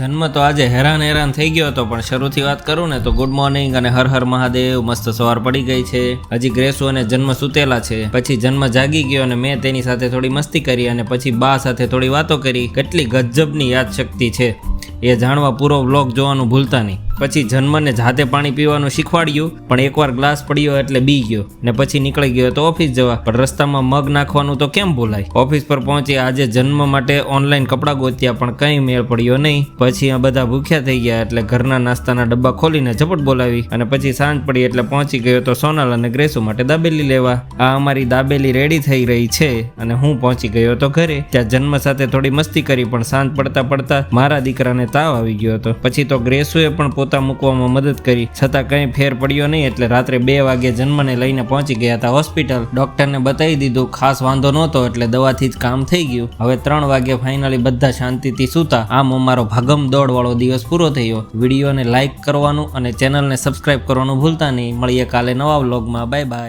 જન્મ તો આજે હેરાન હેરાન થઈ ગયો હતો, પણ શરૂથી વાત કરું ને તો ગુડ મોર્નિંગ અને હર હર મહાદેવ, મસ્ત સવાર પડી ગઈ છે. હજી ગ્રેસુ અને જન્મ સૂતેલા છે. પછી જન્મ જાગી ગયો અને મેં તેની સાથે થોડી મસ્તી કરી અને પછી બા સાથે થોડી વાતો કરી. કેટલી ગજબની યાદ શક્તિ છે. એ જાણવા પૂરો વ્લોગ જોવાનું ભૂલતા નહીં. પછી જન્મને જાતે પાણી પીવાનું શીખવાડ્યું, પણ એકવાર ગ્લાસ પડ્યો એટલે બી ગયો. ને પછી નીકળી ગયો તો ઓફિસ જવા. પણ રસ્તામાં મગ નાખવાનું તો કેમ ભૂલાય? ઓફિસ પર પહોંચી આજે જન્મ માટે ઓનલાઈન કપડાં ગોત્યા, પણ કંઈ મેળ પડ્યો નહીં. પછી આ બધા ભૂખ્યા થઈ ગયા એટલે ઘરના નાસ્તાના ડબ્બા ખોલીને ઝપટ બોલાવી. અને પછી સાંજ પડી એટલે પહોંચી ગયો તો સોનલ અને ગ્રેસુ માટે દાબેલી લેવા. આ અમારી દાબેલી રેડી થઈ રહી છે અને હું પહોંચી ગયો હતો ઘરે. ત્યાં જન્મ સાથે થોડી મસ્તી કરી, પણ સાંજ પડતા પડતા મારા દીકરાને તાવ આવી ગયો હતો. પછી તો ગ્રેસુએ પણ પોતા મૂકવામાં મદદ કરી. છતાં કંઈ ફેર પડ્યો નહીં એટલે રાત્રે બે વાગે જન્મને લઈને પહોંચી ગયા હતા હોસ્પિટલ. ડોક્ટરને બતાવી દીધું, ખાસ વાંધો નહોતો એટલે દવાથી જ કામ થઈ ગયું. હવે ત્રણ વાગે ફાઇનલી બધા શાંતિથી સૂતા. આમ અમારો ભાગમ દોડ વાળો દિવસ પૂરો થયો. વિડીયોને લાઇક કરવાનું અને ચેનલને સબસ્ક્રાઇબ કરવાનું ભૂલતા નહીં. મળીએ કાલે નવા વ્લોગમાં. Bye bye.